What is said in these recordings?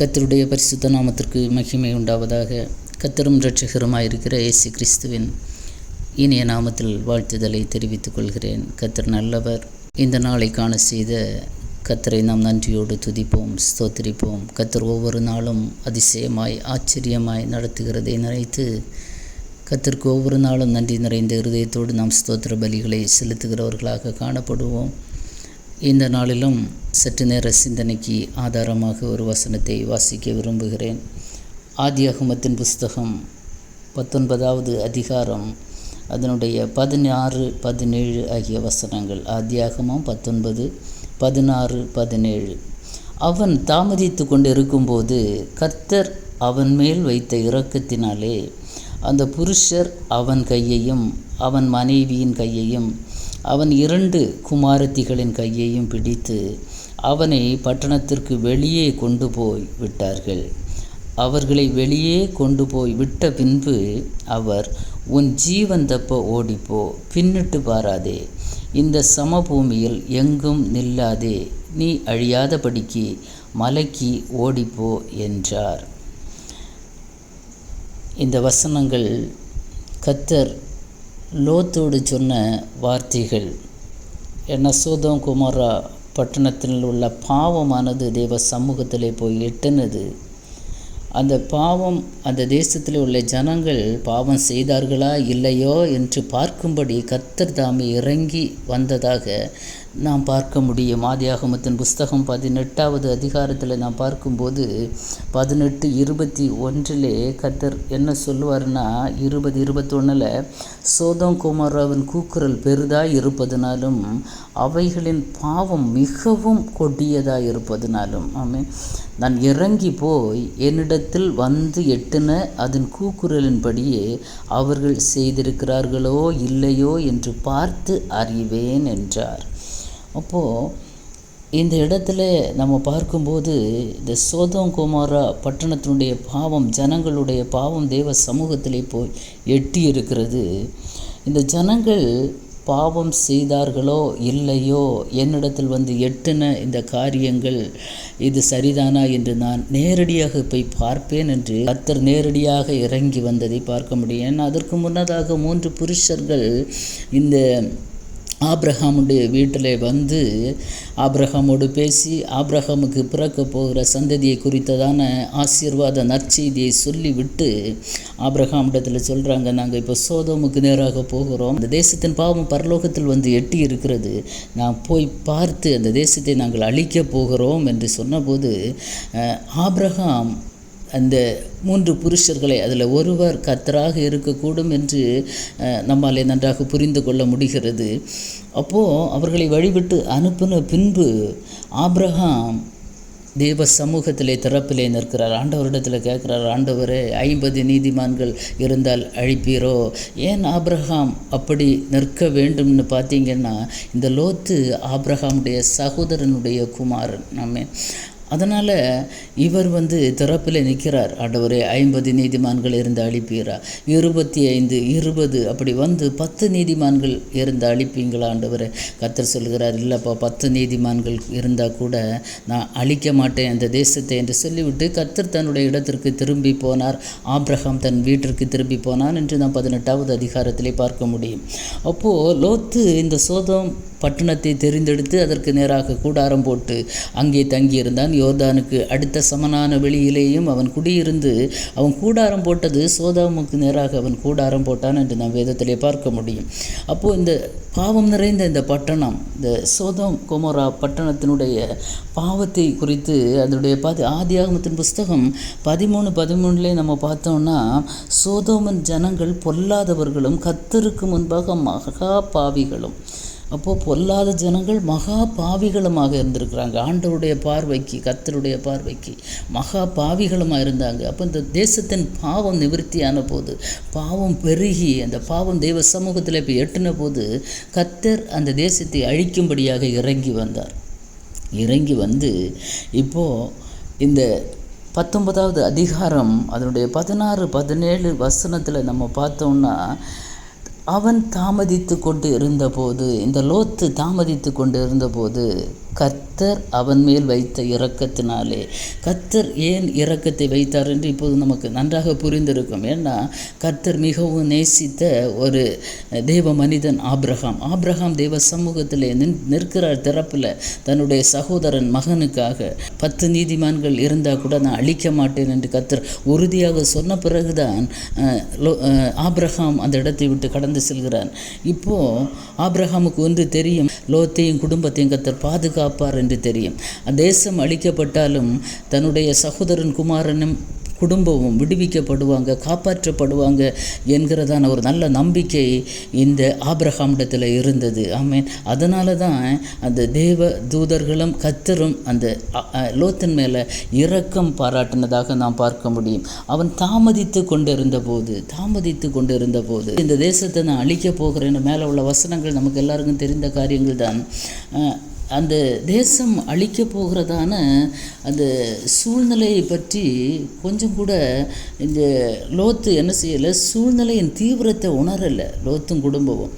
கத்தருடைய பரிசுத்த நாமத்திற்கு மகிமை உண்டாவதாக கத்தரும் இரட்சகருமாயிருக்கிற இயேசு கிறிஸ்துவின் இனிய நாமத்தில் வாழ்த்துதலை தெரிவித்துக் கொள்கிறேன். கத்தர் நல்லவர். இந்த நாளை காண செய்த கத்தரை நாம் நன்றியோடு துதிப்போம் ஸ்தோத்திரிப்போம். கத்தர் ஒவ்வொரு நாளும் அதிசயமாய் ஆச்சரியமாய் நடத்துகிறதை நினைத்து கத்திற்கு ஒவ்வொரு நாளும் நன்றி நிறைந்த இருதயத்தோடு நாம் ஸ்தோத்திர பலிகளை செலுத்துகிறவர்களாக காணப்படுவோம். இந்த நாளிலும் சற்று நேர சிந்தனைக்கு ஆதாரமாக ஒரு வசனத்தை வாசிக்க விரும்புகிறேன். ஆதியாகமத்தின் புஸ்தகம் பத்தொன்பதாவது அதிகாரம் அதனுடைய பதினாறு பதினேழு ஆகிய வசனங்கள். ஆதியாகமம் பத்தொன்பது பதினாறு பதினேழு. அவன் தாமதித்து கொண்டிருக்கும்போது கர்த்தர் அவன் மேல் வைத்த இரக்கத்தினாலே அந்த புருஷர் அவன் கையையும் அவன் மனைவியின் கையையும் அவன் இரண்டு குமாரத்திகளின் கையையும் பிடித்து அவனை பட்டணத்திற்கு வெளியே கொண்டு போய் விட்டார்கள். அவர்களை வெளியே கொண்டு போய் விட்ட பின்பு அவர் உன் ஜீவன் தப்ப ஓடிப்போ பின்னிட்டு பாராதே இந்த சமபூமியில் எங்கும் நில்லாதே. நீ அழியாதபடிக்கு மலைக்கு ஓடிப்போ என்றார். இந்த வசனங்கள் கத்தர் லோத்தோடு சொன்ன வார்த்தைகள். என்ன சோதம் குமாரா பட்டணத்தில் உள்ள பாவமானது தேவ சமூகத்தில் போய் எட்டுனது. அந்த பாவம் அந்த தேசத்தில் உள்ள ஜனங்கள் பாவம் செய்தார்களா இல்லையோ என்று பார்க்கும்படி கத்தர் தாமே இறங்கி வந்ததாக நாம் பார்க்க முடியும். ஆதியாகமத்தின் புஸ்தகம் பதினெட்டாவது அதிகாரத்தில் நாம் பார்க்கும்போது பதினெட்டு இருபத்தி ஒன்றிலே கத்தர் என்ன சொல்லுவார்னா இருபது இருபத்தொன்னில் சோதம் குமாராவின் கூக்குரல் பெரிதாக இருப்பதனாலும் அவைகளின் பாவம் மிகவும் கொடியதாக இருப்பதனாலும் ஆமே நான் இறங்கி போய் என்னிடத்தில் வந்து எட்டின அதன் கூக்குரலின்படியே அவர்கள் செய்திருக்கிறார்களோ இல்லையோ என்று பார்த்து அறிவேன் என்றார். அப்போது இந்த இடத்துல நம்ம பார்க்கும்போது இந்த சோதம் குமாரா பட்டணத்தினுடைய பாவம் ஜனங்களுடைய பாவம் தேவ சமூகத்திலே போய் எட்டி இருக்கிறது. இந்த ஜனங்கள் பாவம் செய்தார்களோ இல்லையோ என்னிடத்தில் வந்து எட்டின இந்த காரியங்கள் இது சரிதானா என்று நான் நேரடியாக போய் பார்ப்பேன் என்று கத்தர் நேரடியாக இறங்கி வந்ததை பார்க்க முடியும். அதற்கு முன்னதாக மூன்று புருஷர்கள் இந்த ஆப்ரஹாமுடைய வீட்டில் வந்து ஆப்ரஹாமோடு பேசி ஆப்ரஹாமுக்கு பிறக்க போகிற சந்ததியை குறித்ததான ஆசீர்வாத நற்செய்தியை சொல்லிவிட்டு ஆப்ரஹாம் இடத்துல சொல்கிறாங்க நாங்கள் இப்போ சோதோமுக்கு நேராக போகிறோம். அந்த தேசத்தின் பாவம் பரலோகத்தில் வந்து எட்டி இருக்கிறது நான் போய் பார்த்து அந்த தேசத்தை நாங்கள் அழிக்கப் போகிறோம் என்று சொன்னபோது ஆப்ரஹாம் அந்த மூன்று புருஷர்களை அதில் ஒருவர் கத்தராக இருக்கக்கூடும் என்று நம்மாலே நன்றாக புரிந்து கொள்ள முடிகிறது. அப்போது அவர்களை வழிவிட்டு அனுப்பின பின்பு ஆப்ரஹாம் தேவ சமூகத்திலே திறப்பிலே நிற்கிறார். ஆண்டவரிடத்தில் கேட்குறார் ஆண்டவரே ஐம்பது நீதிமான்கள் இருந்தால் அழிப்பீரோ? ஏன் ஆப்ரஹாம் அப்படி நிற்க வேண்டும்னு பார்த்தீங்கன்னா இந்த லோத்து ஆப்ரஹாமுடைய சகோதரனுடைய குமாரன். நம்ம அதனால் இவர் வந்து திறப்பில் நிற்கிறார். ஆண்டவரே ஐம்பது நீதிமான்கள் இருந்து அழிப்பீரா? இருபத்தி ஐந்து இருபது அப்படி வந்து பத்து நீதிமான்கள் இருந்து அழிப்பீங்களா ஆண்டவரே? கத்தர் சொல்கிறார் இல்லைப்பா பத்து நீதிமான்கள் இருந்தால் கூட நான் அழிக்க மாட்டேன் அந்த தேசத்தை என்று சொல்லிவிட்டு கத்தர் தன்னுடைய இடத்திற்கு திரும்பி போனார். ஆப்ரஹாம் தன் வீட்டிற்கு திரும்பி போனான் என்று நாம் பதினெட்டாவது அதிகாரத்திலே பார்க்க முடியும். அப்போது லோத்து இந்த சோதம் பட்டணத்தை தெரிந்தெடுத்து அதற்கு நேராக கூடாரம் போட்டு அங்கே தங்கியிருந்தான். யோர்தானுக்கு அடுத்த சமனான வெளியிலேயும் அவன் குடியிருந்து அவன் கூடாரம் போட்டது சோதாமுக்கு நேராக அவன் கூடாரம் போட்டான் என்று நாம் வேதத்திலே பார்க்க முடியும். அப்போது இந்த பாவம் நிறைந்த இந்த பட்டணம் இந்த சோதம் குமரா பட்டணத்தினுடைய பாவத்தை குறித்து அதனுடைய பதி ஆதியாகமத்தின் புஸ்தகம் பதிமூணு பதிமூணுலேயே நம்ம பார்த்தோம்னா சோதோமன் ஜனங்கள் பொல்லாதவர்களும் கத்தருக்கு முன்பாக மகா பாவிகளும். அப்போது பொல்லாத ஜனங்கள் மகா பாவிகளுமாக இருந்திருக்கிறாங்க. ஆண்டவருடைய பார்வைக்கு கத்தருடைய பார்வைக்கு மகா பாவிகளுமாக இருந்தாங்க. அப்போ இந்த தேசத்தின் பாவம் நிவர்த்தியான போது பாவம் பெருகி அந்த பாவம் தெய்வ சமூகத்தில் இப்போ எட்டின போது கத்தர் அந்த தேசத்தை அழிக்கும்படியாக இறங்கி வந்தார். இறங்கி வந்து இப்போது இந்த பத்தொன்பதாவது அதிகாரம் அதனுடைய பதினாறு பதினேழு வசனத்தில் நம்ம பார்த்தோம்னா அவன் தாமதித்து கொண்டு இருந்தபோது இந்த லோத்து தாமதித்து கொண்டு இருந்தபோது கர்த்தர் அவன் மேல் வைத்த இரக்கத்தினாலே. கர்த்தர் ஏன் இரக்கத்தை வைத்தார் என்று இப்போது நமக்கு நன்றாக புரிந்திருக்கும். ஏன்னா கர்த்தர் மிகவும் நேசித்த ஒரு தேவ மனிதன் ஆப்ரஹாம் ஆப்ரஹாம் தேவ சமூகத்தில் நின் நிற்கிறார் திறப்பில் தன்னுடைய சகோதரன் மகனுக்காக. பத்து நீதிமான்கள் இருந்தால் கூட நான் அழிக்க மாட்டேன் என்று கர்த்தர் உறுதியாக சொன்ன பிறகுதான் ஆப்ரஹாம் அந்த இடத்தை விட்டு கடந்து செல்கிறான். இப்போது ஆப்ரஹாமுக்கு ஒன்று தெரியும் லோத்தையும் குடும்பத்தையும் கர்த்தர் பாதுகாப்பார் என்று தெரியும். தேசம் அழிக்கப்பட்டாலும் தன்னுடைய சகோதரன் குமாரனும் குடும்பமும் விடுவிக்கப்படுவாங்க காப்பாற்றப்படுவாங்க என்கிறதான ஒரு நல்ல நம்பிக்கை இந்த ஆப்ரஹாமிடத்தில் இருந்தது. ஆமீன். அதனால தான் அந்த தேவ தூதர்களும் கத்தரும் அந்த லோத்தன் மேலே இரக்கம் பாராட்டினதாக நாம் பார்க்க முடியும். அவன் தாமதித்து கொண்டிருந்த போது தாமதித்து கொண்டிருந்த போது இந்த தேசத்தை நான் அழிக்கப் போகிறேன்னு மேலே உள்ள வசனங்கள் நமக்கு எல்லாருக்கும் தெரிந்த காரியங்கள் தான் அந்த தேசம் அழிக்க போகிறதான அந்த சூழ்நிலையை பற்றி கொஞ்சம் கூட இந்த லோத்து என்ன செய்யலை? சூழ்நிலையின் தீவிரத்தை உணரலை லோத்தும் குடும்பமும்.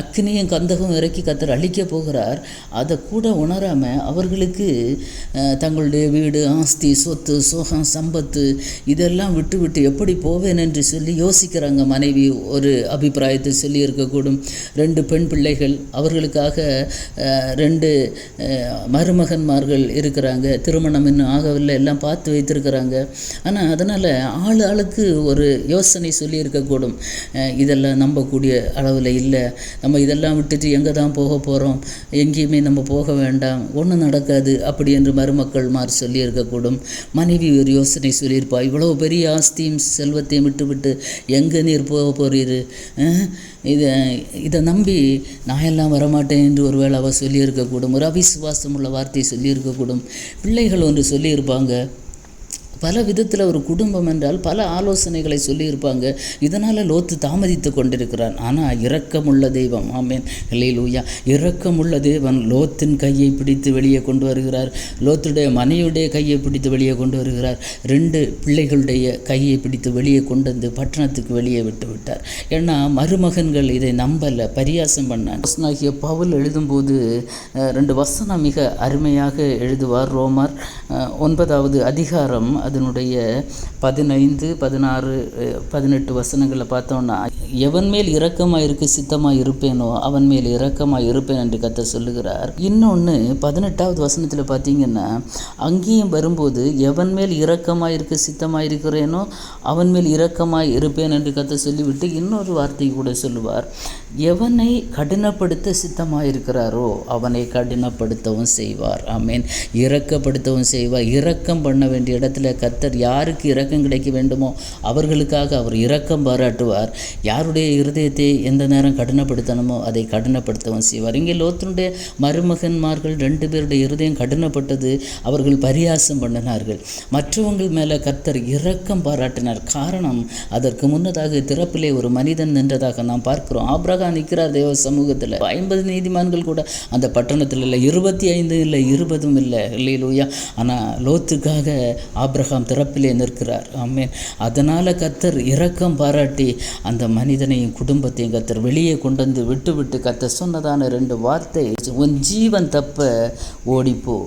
அக்னியும் கந்தகம் இறக்கி கத்தர் அழிக்கப் போகிறார். அதை கூட உணராமல் அவர்களுக்கு தங்களுடைய வீடு ஆஸ்தி சொத்து சுகம் சம்பத்து இதெல்லாம் விட்டு விட்டு எப்படி போவேன் என்று சொல்லி யோசிக்கிறாங்க மனைவி. ஒரு அபிப்பிராயத்தை சொல்லி இருக்கக்கூடும் ரெண்டு பெண் பிள்ளைகள் அவர்களுக்காக ரெண்டு மருமகன்மார்கள் இருக்கிறாங்க. திருமணம் இன்னும் ஆகவில்லை எல்லாம் பார்த்து வைத்திருக்கிறாங்க. ஆனால் அதனால் ஆள் ஆளுக்கு ஒரு யோசனை சொல்லி இருக்கக்கூடும் இதெல்லாம் நம்பக்கூடிய அளவில் இல்லை. நம்ம இதெல்லாம் விட்டுட்டு எங்கே தான் போக போகிறோம் எங்கேயுமே நம்ம போக வேண்டாம். ஒன்றும் நடக்காது. அப்படி என்று மருமக்கள் மாறி சொல்லியிருக்கக்கூடும். மனைவி ஒரு யோசனை சொல்லியிருப்பா. இவ்வளோ பெரிய ஆஸ்தியும் செல்வத்தையும் விட்டுவிட்டு எங்கே நீர் போக போகிறீர் இதை இதை நம்பி நான் எல்லாம் வரமாட்டேன் என்று ஒருவேளை அவள் சொல்லியிருக்கக்கூடும். ஒரு அவிசுவாசம் உள்ள வார்த்தையை சொல்லியிருக்கக்கூடும். பிள்ளைகள் ஒன்று சொல்லியிருப்பாங்க. பல விதத்தில் ஒரு குடும்பம் என்றால் பல ஆலோசனைகளை சொல்லியிருப்பாங்க. இதனால் லோத்து தாமதித்து கொண்டிருக்கிறான். ஆனால் இரக்கமுள்ள தெய்வம். ஆமேன். லூயா இரக்கமுள்ள தேவன் லோத்தின் கையை பிடித்து வெளியே கொண்டு வருகிறார். லோத்துடைய மனையுடைய கையை பிடித்து வெளியே கொண்டு வருகிறார். ரெண்டு பிள்ளைகளுடைய கையை பிடித்து வெளியே கொண்டு வந்து பட்டணத்துக்கு வெளியே விட்டு விட்டார். ஏன்னா மருமகன்கள் இதை நம்பலை பரியாசம் பண்ணான் பவுல் எழுதும்போது ரெண்டு வசனம் மிக அருமையாக எழுதுவார் ரோமர். ஒன்பதாவது அதிகாரம் அதனுடைய பதினைந்து பதினாறு பதினெட்டு வசனங்களை பார்த்தோம்னா எவன் மேல் இரக்கமாக இருக்க சித்தமாக இருப்பேனோ அவன் மேல் இரக்கமாக இருப்பேன் என்று கத்த சொல்லுகிறார். இன்னொன்று பதினெட்டாவது வசனத்தில் பார்த்தீங்கன்னா அங்கேயும் வரும்போது எவன் மேல் இரக்கமாக இருக்க சித்தமாக இருக்கிறேனோ அவன் மேல் இரக்கமாக இருப்பேன் என்று கத்த சொல்லிவிட்டு இன்னொரு வார்த்தை கூட சொல்லுவார். எவனை கடினப்படுத்த சித்தமாக இருக்கிறாரோ அவனை கடினப்படுத்தவும் செய்வார். ஆமேன். இரக்கப்படுத்தவும் செய்வார். இரக்கம் பண்ண வேண்டிய இடத்துல கர்த்தர் யாருக்கு இரக்கம் கிடைக்க வேண்டுமோ அவர்களுக்காக அவர் இரக்கம் பாராட்டுவார். யாருடைய இருதயத்தை எந்த நேரம் கடினப்படுத்தணுமோ அதை கடினப்படுத்தவும் செய்வார். இங்கே லோத்தனுடைய மருமகன்மார்கள் ரெண்டு பேருடைய இருதயம் கடினப்பட்டது அவர்கள் பரியாசம் பண்ணினார்கள். மற்றவங்கள் மேலே கர்த்தர் இரக்கம் பாராட்டினார். காரணம் அதற்கு முன்னதாக திறப்பிலே ஒரு மனிதன் நின்றதாக நாம் பார்க்கிறோம். ஆபிரகாம் நிற்கிறார் தேவ சமூகத்தில். ஐம்பது நீதிமான்கள் கூட அந்த பட்டணத்தில் இல்லை இருபத்தி ஐந்து இல்லை இருபதும் இல்லை. இல்லையிலூயா ஆனால் லோத்துக்காக ஆப்ரஹாம் திறப்பிலே நிற்கிறார். ஆமேன். அதனால் கத்தர் இரக்கம் பாராட்டி அந்த மனிதனையும் குடும்பத்தையும் கத்தர் வெளியே கொண்டு வந்து விட்டு விட்டு கத்தர் சொன்னதான ரெண்டு வார்த்தை உன் ஜீவன் தப்ப ஓடிப்போ.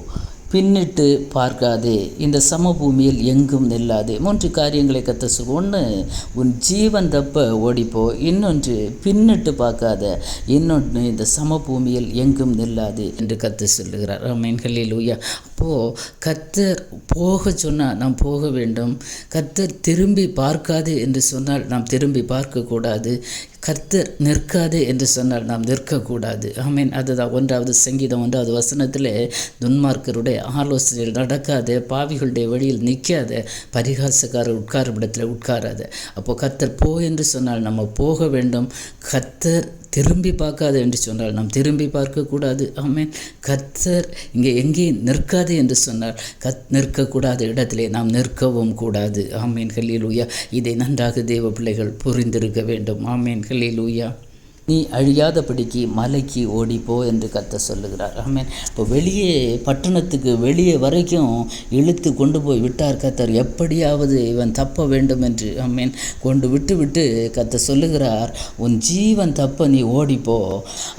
பின்னிட்டு பார்க்காதே. இந்த சமபூமியில் எங்கும் நில்லாதே. மூன்று காரியங்களை கத்த சொல். ஒன்று உன் ஜீவன் தப்ப ஓடிப்போ. இன்னொன்று பின்னிட்டு பார்க்காத. இன்னொன்று இந்த சமபூமியில் எங்கும் நில்லாதே என்று கத்து சொல்லுகிறார். மீன்களில் உயா அப்போது கத்தர் போக சொன்னால் நாம் போக வேண்டும். கத்தர் திரும்பி பார்க்காது என்று சொன்னால் நாம் திரும்பி பார்க்கக்கூடாது. கர்த்தர் நிற்காது என்று சொன்னால் நாம் நிற்கக்கூடாது. ஆமீன். அதுதான் ஒன்றாவது சங்கீதம் ஒன்றாவது வசனத்தில் துன்மார்க்கருடைய ஆலோசனையில் நடக்காத பாவிகளுடைய வழியில் நிற்காத பரிகாசக்காரர் உட்காரும் இடத்துல உட்காராத. அப்போ கர்த்தர் போ என்று சொன்னால் நம்ம போக வேண்டும். கர்த்தர் திரும்பி பார்க்காது என்று சொன்னால் நாம் திரும்பி பார்க்கக்கூடாது. ஆமேன். கத்தர் இங்கே எங்கேயும் நிற்காது என்று சொன்னால் கத் நிற்கக்கூடாத இடத்திலே நாம் நிற்கவும் கூடாது. ஆமேன். ஹல்லேலூயா. இதை நன்றாக தேவ பிள்ளைகள் புரிந்திருக்க வேண்டும். ஆமேன். ஹல்லேலூயா. நீ அழியாதபடிக்கு மலைக்கு ஓடிப்போ என்று கத்த சொல்லுகிறார். ஆமேன். இப்போ வெளியே பட்டணத்துக்கு வெளியே வரைக்கும் இழுத்து கொண்டு போய் விட்டார் கத்தர் எப்படியாவது இவன் தப்ப வேண்டும் என்று ஆமென் கொண்டு விட்டு விட்டு கத்த சொல்லுகிறார் உன் ஜீவன் தப்ப நீ ஓடிப்போ.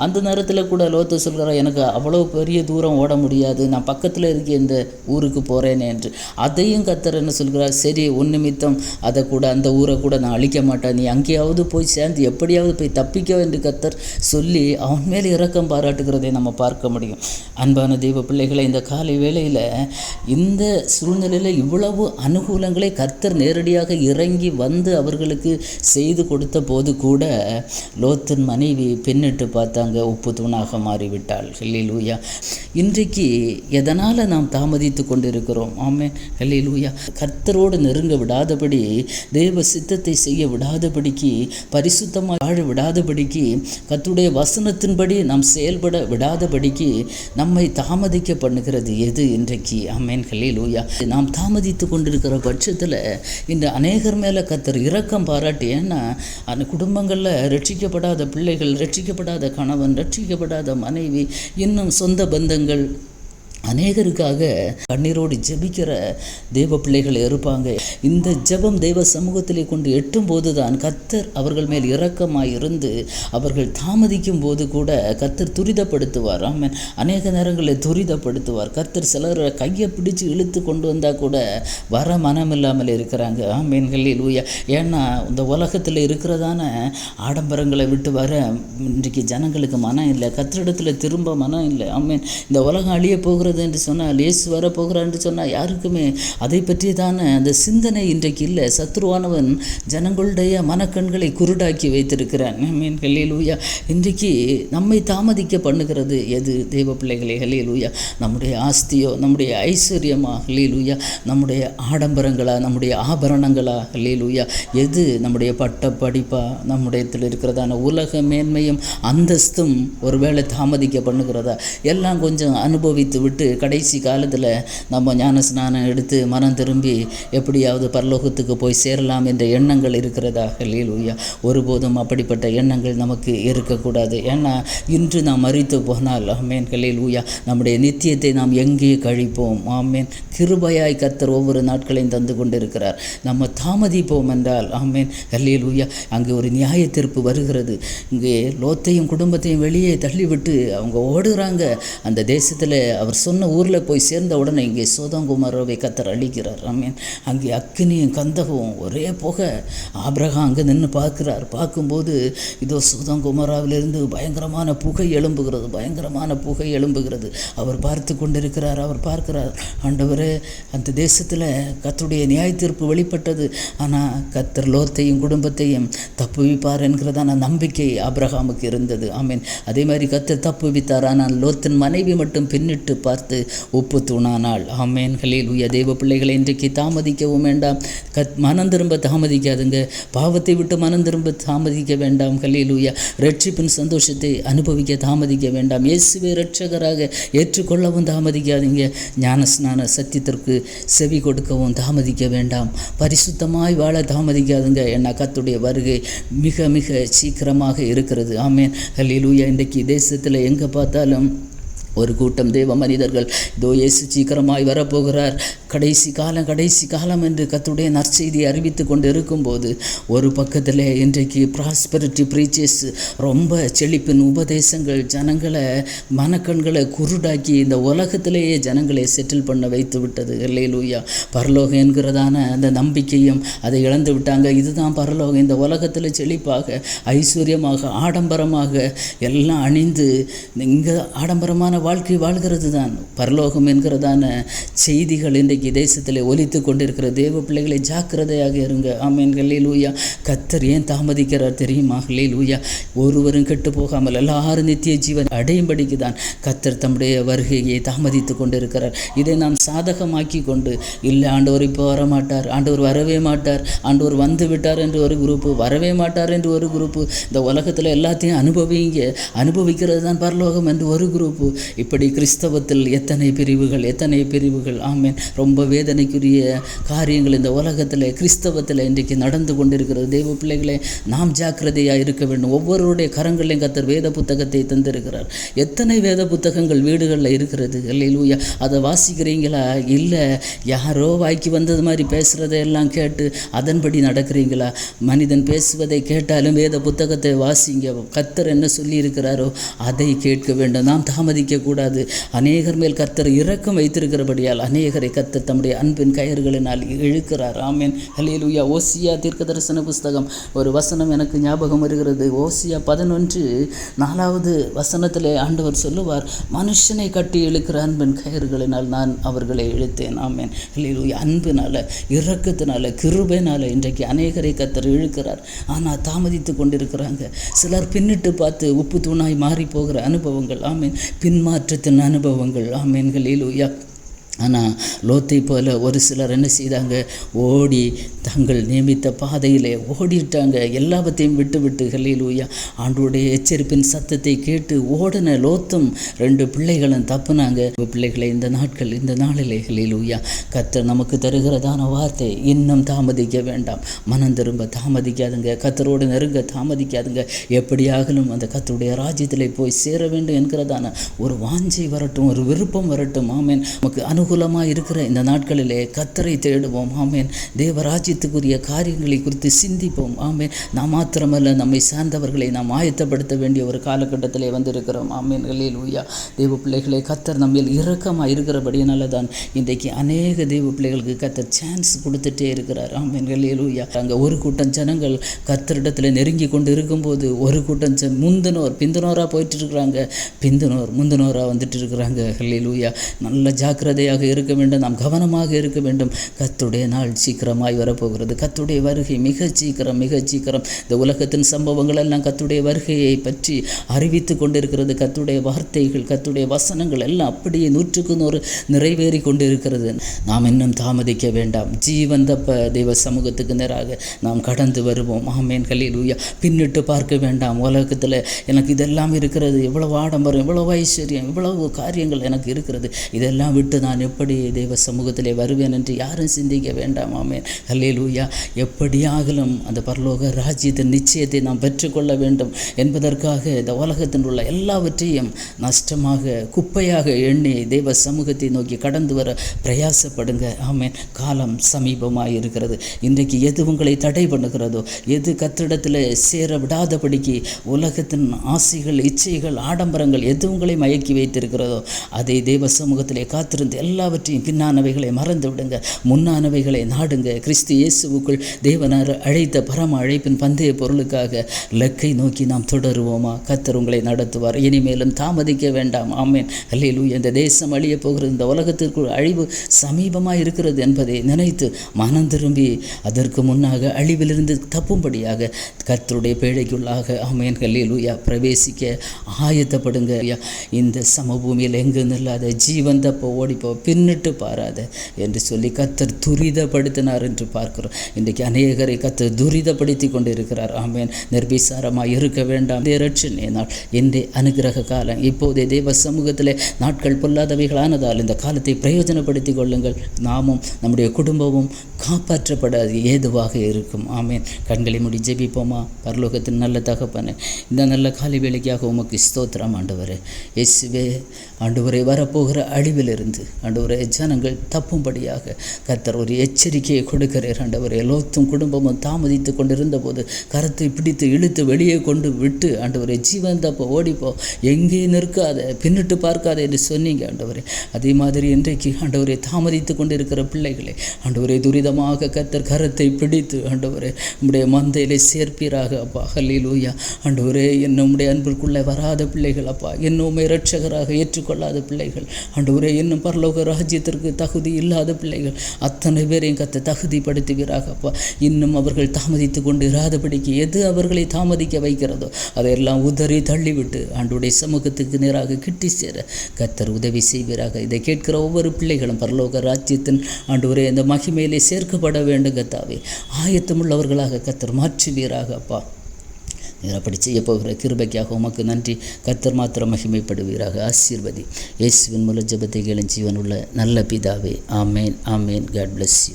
அந்த நேரத்தில் கூட லோத்து சொல்கிறார் எனக்கு அவ்வளோ பெரிய தூரம் ஓட முடியாது. நான் பக்கத்தில் இருக்க இந்த ஊருக்கு போகிறேனே என்று. அதையும் கத்தர் என்ன சொல்கிறார் சரி உன் நிமித்தம் அதை கூட அந்த ஊரை கூட நான் அழிக்க மாட்டேன். நீ அங்கேயாவது போய் சேர்ந்து எப்படியாவது போய் தப்பிக்க என்று கத்தர் சொல்லி அவன் மேல் இரக்கம் பாராட்டுகிறதை நம்ம பார்க்க முடியும். அன்பான தெய்வ பிள்ளைகளை இந்த காலை வேளையில் இந்த சூழ்நிலையில் இவ்வளவு அனுகூலங்களை கர்த்தர் நேரடியாக இறங்கி வந்து அவர்களுக்கு செய்து கொடுத்த போது கூட லோத்தன் மனைவி பின்னிட்டு பார்த்தாங்க உப்பு தூணாக மாறிவிட்டாள். ஹல்லேலூயா. இன்றைக்கு எதனால் நாம் தாமதித்து கொண்டிருக்கிறோம்? ஆமே ஹல்லேலூயா. கர்த்தரோடு நெருங்க விடாதபடி தேவ சித்தத்தை செய்ய விடாதபடிக்கு பரிசுத்தமாக வாழ விடாதபடிக்கு கத்துடைய வசனத்தின்படி நாம் செயல்பட விடாதபடிக்கு நம்மை தாமதிக்க பண்ணுகிறது எது இன்றைக்கு? ஆமேன். ஹல்லேலூயா நாம் தாமதித்து கொண்டிருக்கிற பட்சத்தில் இந்த அநேகர் மேலே கத்தர் இரக்கம் பாராட்டி ஏன்னா அந்த குடும்பங்களில் ரட்சிக்கப்படாத பிள்ளைகள் ரட்சிக்கப்படாத கணவன் ரட்சிக்கப்படாத மனைவி இன்னும் சொந்த பந்தங்கள் அநேகருக்காக கண்ணீரோடு ஜெபிக்கிற தேவ பிள்ளைகள் இருப்பாங்க. இந்த ஜெபம் தெய்வ சமூகத்திலே கொண்டு எட்டும் போதுதான் கத்தர் அவர்கள் மேல் இரக்கமாய் இருந்து அவர்கள் தாமதிக்கும் போது கூட கத்தர் துரிதப்படுத்துவார். ஆமன். அநேக நேரங்களில் துரிதப்படுத்துவார். கத்தர் சிலர் கையை பிடிச்சு இழுத்து கொண்டு வந்தால் கூட வர மனம் இல்லாமல் இருக்கிறாங்க. ஆமேன்களில் லூயா ஏன்னா இந்த உலகத்தில் இருக்கிறதான ஆடம்பரங்களை விட்டு வர இன்றைக்கு ஜனங்களுக்கு மனம் இல்லை. கத்திரிடத்தில் திரும்ப மனம் இல்லை. ஆமீன். இந்த உலகம் அழிய போகிற வருகிறது என்று சொன்னால் இயேசு வரப்போகிறார் என்று சொன்னால் யாருக்குமே அதை பற்றியதான அந்த சிந்தனை இன்றைக்கு இல்லை. சத்ருவானவன் ஜனங்களுடைய மனக்கண்களை குருடாக்கி வைத்திருக்கிறான். ஆமேன். ஹல்லேலூயா. இன்றைக்கு நம்மை தாமதிக்க பண்ணுகிறது எது? தெய்வ பிள்ளைகளே ஹல்லேலூயா. நம்முடைய ஆஸ்தியோ நம்முடைய ஐஸ்வர்யமா? ஹல்லேலூயா. நம்முடைய ஆடம்பரங்களா? நம்முடைய ஆபரணங்களா? லூயா எது நம்முடைய பட்ட படிப்பா நம்முடையத்தில் இருக்கிறதான உலக மேன்மையும் அந்தஸ்தும் ஒருவேளை தாமதிக்க பண்ணுகிறதா? எல்லாம் கொஞ்சம் அனுபவித்து விட்டு கடைசி காலத்தில் நம்ம ஞான ஸ்நானம் எடுத்து மனம் திரும்பி எப்படியாவது பரலோகத்துக்கு போய் சேரலாம் என்ற எண்ணங்கள் இருக்கிறதா ஹல்லேலூயா. ஒருபோதும் அப்படிப்பட்ட எண்ணங்கள் நமக்கு இருக்கக்கூடாது. ஏன்னா இன்று நாம் மறித்து போனால் ஆமேன் ஹல்லேலூயா. நம்முடைய நித்தியத்தை நாம் எங்கே கழிப்போம்? ஆமேன். கிருபையாய் கர்த்தர் ஒவ்வொரு நாட்களையும் தந்து கொண்டிருக்கிறார். நம்ம தாமதிப்போம் என்றால் ஆமேன் ஹல்லேலூயா. அங்கே ஒரு நியாய தீர்ப்பு வருகிறது. இங்கே லோத்தையும் குடும்பத்தையும் வெளியே தள்ளிவிட்டு அவங்க ஓடுறாங்க. அந்த தேசத்தில் அவர் சொன்ன ஊரில் போய் சேர்ந்த உடனே இங்கே சோதங்குமாரோவை கத்தர் அழிக்கிறார். ஆமீன். அங்கே அக்கினியும் கந்தகவும் ஒரே புகை. ஆபிரகாம் அங்கே நின்று பார்க்குறார். பார்க்கும்போது இதோ சோதங்குமாராவிலிருந்து பயங்கரமான புகை எழும்புகிறது. பயங்கரமான புகை எழும்புகிறது. அவர் பார்த்து கொண்டிருக்கிறார். அவர் பார்க்கிறார். ஆண்டவர் அந்த தேசத்தில் கத்தருடைய நியாய தீர்ப்பு வெளிப்பட்டது. ஆனால் கத்தர் லோத்தையும் குடும்பத்தையும் தப்புவிப்பார் என்கிறதான நம்பிக்கை ஆப்ரஹாமுக்கு இருந்தது. ஆமீன். அதே மாதிரி கத்தர் தப்புவித்தார். ஆனால் லோத்தின் மனைவி மட்டும் பின்னிட்டு பார்த்து உப்பு தூணானாள் ஆமேன். ஹலீல் உய பிள்ளைகளை இன்றைக்கு தாமதிக்கவும் வேண்டாம். கத் மனம் திரும்ப தாமதிக்காதுங்க. பாவத்தை விட்டு மனம் திரும்ப தாமதிக்க வேண்டாம். ஹலீல் உயா ரட்சிப்பின் சந்தோஷத்தை அனுபவிக்க தாமதிக்க வேண்டாம். இயேசுவை ரட்சகராக ஏற்றுக்கொள்ளவும் தாமதிக்காதீங்க. ஞானஸ்நான சத்தியத்திற்கு செவி கொடுக்கவும் தாமதிக்க வேண்டாம். பரிசுத்தமாய் வாழ தாமதிக்காதுங்க. என்ன கத்துடைய வருகை மிக மிக சீக்கிரமாக இருக்கிறது. ஆமேன். ஹலிலூயா இன்றைக்கு தேசத்தில் எங்கே பார்த்தாலும் ஒரு கூட்டம் தேவ மனிதர்கள். இதோ இயேசு சீக்கிரமாய் வரப்போகிறார். கடைசி காலம் கடைசி காலம் என்று கத்துடைய நற்செய்தியை அறிவித்து கொண்டு இருக்கும்போது ஒரு பக்கத்தில் இன்றைக்கு ப்ராஸ்பெரிட்டி ப்ரீச்சஸ் ரொம்ப செழிப்பின் உபதேசங்கள் ஜனங்களை மனக்கண்களை குருடாக்கி இந்த உலகத்திலேயே ஜனங்களை செட்டில் பண்ண வைத்து விட்டது இல்லையிலூயா பரலோகம் என்கிறதான அந்த நம்பிக்கையும் அதை இழந்து விட்டாங்க. இதுதான் பரலோகம். இந்த உலகத்தில் செழிப்பாக ஐஸ்வர்யமாக ஆடம்பரமாக எல்லாம் அணிந்து இங்கே ஆடம்பரமான வாழ்க்கை வாழ்கிறது தான் பரலோகம் என்கிறதான செய்திகள் இன்றைக்கு தேசத்தில் ஒலித்து கொண்டிருக்கிற தேவ பிள்ளைகளை ஜாக்கிரதையாக இருங்க. ஆமேன். லூயா கத்தர் ஏன் தாமதிக்கிறார் தெரியுமாகலே லூயா ஒருவரும் கெட்டு போகாமல் எல்லாரும் நித்திய ஜீவன் அடையும்படிக்கு தான் கத்தர் தம்முடைய வருகையை தாமதித்து கொண்டிருக்கிறார். இதை நாம் சாதகமாக்கி கொண்டு இல்லை ஆண்டவர் இப்போ வரமாட்டார் ஆண்டவர் வரவே மாட்டார் ஆண்டவர் வந்து விட்டார் என்று ஒரு குரூப்பு வரவே மாட்டார் என்று ஒரு குரூப்பு இந்த உலகத்தில் எல்லாத்தையும் அனுபவிங்க அனுபவிக்கிறது தான் பரலோகம் என்று ஒரு குரூப்பு. இப்படி கிறிஸ்தவத்தில் எத்தனை பிரிவுகள் எத்தனை பிரிவுகள்? ஆமேன். ரொம்ப ரொம்ப வேதனைக்குரிய காரியங்கள் இந்த உலகத்தில் கிறிஸ்தவத்தில் இன்றைக்கு நடந்து கொண்டிருக்கிறது. தெய்வ பிள்ளைகளை நாம் ஜாக்கிரதையாக இருக்க வேண்டும். ஒவ்வொருவருடைய கரங்களையும் கத்தர் வேத புத்தகத்தை தந்திருக்கிறார். எத்தனை வேத புத்தகங்கள் வீடுகளில் இருக்கிறது? இல்லையிலூயா அதை வாசிக்கிறீங்களா? இல்லை யாரோ வாய்க்கு வந்தது மாதிரி பேசுகிறதையெல்லாம் கேட்டு அதன்படி நடக்கிறீங்களா? மனிதன் பேசுவதை கேட்டாலும் வேத புத்தகத்தை வாசிங்க. கத்தர் என்ன சொல்லியிருக்கிறாரோ அதை கேட்க வேண்டும். நாம் தாமதிக்கக்கூடாது. அநேகர் மேல் கத்தர் இரக்கம் வைத்திருக்கிறபடியால் அநேகரை கத்தர் நீங்கள் தம்முடைய அன்பின் கயிறுகளினால் இழுக்கிறார். ஆமேன். ஹலேலுயா ஓசியா தீர்க்க தரிசன புஸ்தகம். ஒரு வசனம் எனக்கு ஞாபகம் வருகிறது. ஓசியா பதினொன்று நாலாவது வசனத்தில் ஆண்டவர் சொல்லுவார் மனுஷனை கட்டி இழுக்கிற அன்பின் கயிறுகளினால் நான் அவர்களை இழுத்தேன். ஆமேன். ஹலேலுயா அன்பினால இறக்கத்தினால கிருபைனால இன்றைக்கு அநேகரை கத்தர் இழுக்கிறார். ஆனால் தாமதித்து கொண்டிருக்கிறாங்க. சிலர் பின்னிட்டு பார்த்து உப்பு தூணாய் மாறி போகிற அனுபவங்கள். ஆமீன். பின்மாற்றத்தின் அனுபவங்கள். ஆமீன்களில் உயா ஆனால் லோத்தை போல ஒரு சிலர் என்ன செய்தாங்க? ஓடி தங்கள் நியமித்த பாதையிலே ஓடிட்டாங்க. எல்லாவற்றையும் விட்டு விட்டு ஹல்லேலூயா. ஆண்டோடைய எச்சரிப்பின் சத்தத்தை கேட்டு ஓடின லோத்தும் ரெண்டு பிள்ளைகளும் தப்புனாங்க. பிள்ளைகளை இந்த நாட்கள் இந்த நாளிலே ஹல்லேலூயா. கத்தர் நமக்கு தருகிறதான வார்த்தை இன்னும் தாமதிக்க வேண்டாம். மனம் திரும்ப தாமதிக்காதுங்க. கத்தரோடு நெருங்க தாமதிக்காதுங்க. எப்படியாகலும் அந்த கத்தருடைய ராஜ்யத்திலே போய் சேர வேண்டும் என்கிறதான ஒரு வாஞ்சை வரட்டும் ஒரு விருப்பம் வரட்டும். ஆமேன். நமக்கு அனுகூலமாக இருக்கிற இந்த நாட்களிலே கத்தரை தேடுவோம். ஆமேன். தேவராஜ்யத்துக்குரிய காரியங்களை குறித்து சிந்திப்போம். ஆமேன். நாம் மாத்திரமல்ல நம்மை சார்ந்தவர்களை நாம் ஆயத்தப்படுத்த வேண்டிய ஒரு காலகட்டத்திலே வந்திருக்கிறோம். ஆமேன். கலில் ஊயா தேவ பிள்ளைகளை கத்தர் நம்மில் இரக்கமாக இருக்கிறபடியினால தான் இன்றைக்கு அநேக தேவ பிள்ளைகளுக்கு கத்தர் சான்ஸ் கொடுத்துட்டே இருக்கிறார். ஆமேன். கலில் ஊயா அங்கே ஒரு கூட்டம் ஜனங்கள் கத்தரிடத்தில் நெருங்கி கொண்டு இருக்கும்போது ஒரு கூட்டம் முந்தினோர் பிந்தினோராக போயிட்டு இருக்கிறாங்க பிந்தினோர் முந்தினோராக வந்துட்டு இருக்கிறாங்க ஹல்லேலூயா ஊயா நல்ல ஜாக்கிரதையாக இருக்க வேண்டும். நாம் கவனமாக இருக்க வேண்டும். கத்துடைய நாள் சீக்கிரமாய் வரப்போகிறது. கத்துடைய வருகை மிக சீக்கிரம் மிக சீக்கிரம். இந்த உலகத்தின் சம்பவங்கள் எல்லாம் கத்துடைய வருகையை பற்றி அறிவித்து கொண்டிருக்கிறது. கத்துடைய வார்த்தைகள் கத்துடைய வசனங்கள் எல்லாம் அப்படியே நூற்றுக்கு நூறு நிறைவேறி கொண்டு இருக்கிறது நாம் இன்னும் தாமதிக்க வேண்டாம். ஜீவன் தப்ப தெய்வ சமூகத்துக்கு நேராக நாம் கடந்து வருவோம். ஆமேன். கல்லில் பின்னிட்டு பார்க்க வேண்டாம். உலகத்தில் எனக்கு இதெல்லாம் இருக்கிறது. இவ்வளவு ஆடம்பரம் இவ்வளவு ஐஸ்வர்யம் இவ்வளவு காரியங்கள் எனக்கு இருக்கிறது. இதெல்லாம் விட்டு நான் எப்படி தெய்வ சமூகத்திலே வருவேன் என்று யாரும் சிந்திக்க வேண்டாம் ஆமேன். ஹல்லேலூயா. எப்படியாகலும் அந்த பரலோக ராஜ்யத்தின் நிச்சயத்தை நாம் பெற்றுக்கொள்ள வேண்டும் என்பதற்காக இந்த உலகத்தில் உள்ள எல்லாவற்றையும் நஷ்டமாக குப்பையாக எண்ணி தெய்வ சமூகத்தை நோக்கி கடந்து வர பிரயாசப்படுங்க ஆமேன். காலம் சமீபமாக இருக்கிறது. இன்றைக்கு எது உங்களை தடை பண்ணுகிறதோ எது கத்திடத்தில் சேர விடாதபடிக்கு உலகத்தின் ஆசைகள் இச்சைகள் ஆடம்பரங்கள் எது உங்களை மயக்கி வைத்திருக்கிறதோ அதை தெய்வ சமூகத்திலே காத்திருந்து எல்லாவற்றையும் பின்னானவைகளை மறந்து விடுங்க. முன்னானவைகளை நாடுங்க. கிறிஸ்து இயேசுவுக்குள் தேவனார் அழைத்த பரம அழைப்பின் பந்தய பொருளுக்காக லக்கை நோக்கி நாம் தொடருவோமா? கத்தர் உங்களை நடத்துவார். இனிமேலும் தாமதிக்க வேண்டாம். ஆமேன். அல்லேலூ இந்த தேசம் அழியப் போகிறது. இந்த உலகத்திற்குள் அழிவு சமீபமாக இருக்கிறது என்பதை நினைத்து மனம் திரும்பி அதற்கு முன்னாக அழிவிலிருந்து தப்பும்படியாக கத்தருடைய பேழைக்குள்ளாக ஆமேன். கல்லேலூயா பிரவேசிக்க ஆயத்தப்படுங்க. இந்த சமபூமியில் எங்கு நில்லாத ஜீவன் தப்ப ஓடிப்போ பின்னிட்டு பாராத என்று சொல்லி கத்தர் துரிதப்படுத்தினார் என்று பார்க்கிறோம். இன்றைக்கு அநேகரை கத்தர் துரிதப்படுத்தி கொண்டு இருக்கிறார் ஆமேன். நிர்பிசாரமாக இருக்க வேண்டாம். ரட்சணே நாள் இன்றைய அனுகிரக காலம். இப்போதே தேவ சமூகத்தில் நாட்கள் பொல்லாதவைகளானதால் இந்த காலத்தை பிரயோஜனப்படுத்தி கொள்ளுங்கள். நாமும் நம்முடைய குடும்பமும் காப்பாற்றப்படாது ஏதுவாக இருக்கும். ஆமேன். கண்களை முடி ஜெபிப்போமா? பரலோகத்தின் நல்ல தகப்பன இந்த நல்ல காலை வேலைக்காக உமக்கு ஸ்தோத்திரம் ஆண்டவர். எஸ்வே ஆண்டவரை வரப்போகிற அழிவிலிருந்து ஆண்டவரை ஜனங்கள் தப்பும்படியாக கர்த்தர் ஒரு எச்சரிக்கையை கொடுக்கிறார். ஆண்டவரே எல்லோத்தும் குடும்பமும் தாமதித்து கொண்டிருந்த போது கரத்தை பிடித்து இழுத்து வெளியே கொண்டு விட்டு ஆண்டவரை ஜீவன் தப்போ ஓடிப்போ எங்கே நிற்காத பின்னிட்டு பார்க்காத என்று சொன்னீங்க ஆண்டவரே. அதே மாதிரி இன்றைக்கு ஆண்டவரை தாமதித்து கொண்டிருக்கிற பிள்ளைகளை ஆண்டவரை துரிதமாக கர்த்தர் கரத்தை பிடித்து ஆண்டவரே நம்முடைய மந்தையிலே சேர்ப்பீராக அப்பா. ஹல்லேலூயா ஆண்டவரே என்னுடைய அன்பிற்குள்ளே வராத பிள்ளைகள் அப்பா என்னுமே ரட்சகராக ஏற்றுக்கொள் ஏற்றுக்கொள்ளாத பிள்ளைகள். ஆண்டவரே இன்னும் பரலோக ராஜ்யத்திற்கு தகுதி இல்லாத பிள்ளைகள். அத்தனை பேரையும் கத்த தகுதிப்படுத்துவீராக அப்பா. இன்னும் அவர்கள் தாமதித்து கொண்டு இராதபடிக்கு எது அவர்களை தாமதிக்க வைக்கிறதோ அதையெல்லாம் உதறி தள்ளிவிட்டு ஆண்டுடைய சமூகத்துக்கு நேராக கிட்டி சேர கத்தர் உதவி செய்வீராக. இதை கேட்கிற ஒவ்வொரு பிள்ளைகளும் பரலோக ராஜ்யத்தின் ஆண்டவரே இந்த மகிமையிலே சேர்க்கப்பட வேண்டும் கத்தாவே ஆயத்தமுள்ளவர்களாக கத்தர் மாற்றுவீராக அப்பா. நீர் அப்படி செய்ய போகிற கிருபைக்காக உமக்கு நன்றி. கர்த்தர் மாத்திரம் மகிமைப்படுவீராக. ஆசீர்வதி. இயேசுவின் மூல ஜெபத்தை கேளும் ஜீவனுள்ள நல்ல பிதாவே. ஆமேன் ஆமேன். God bless you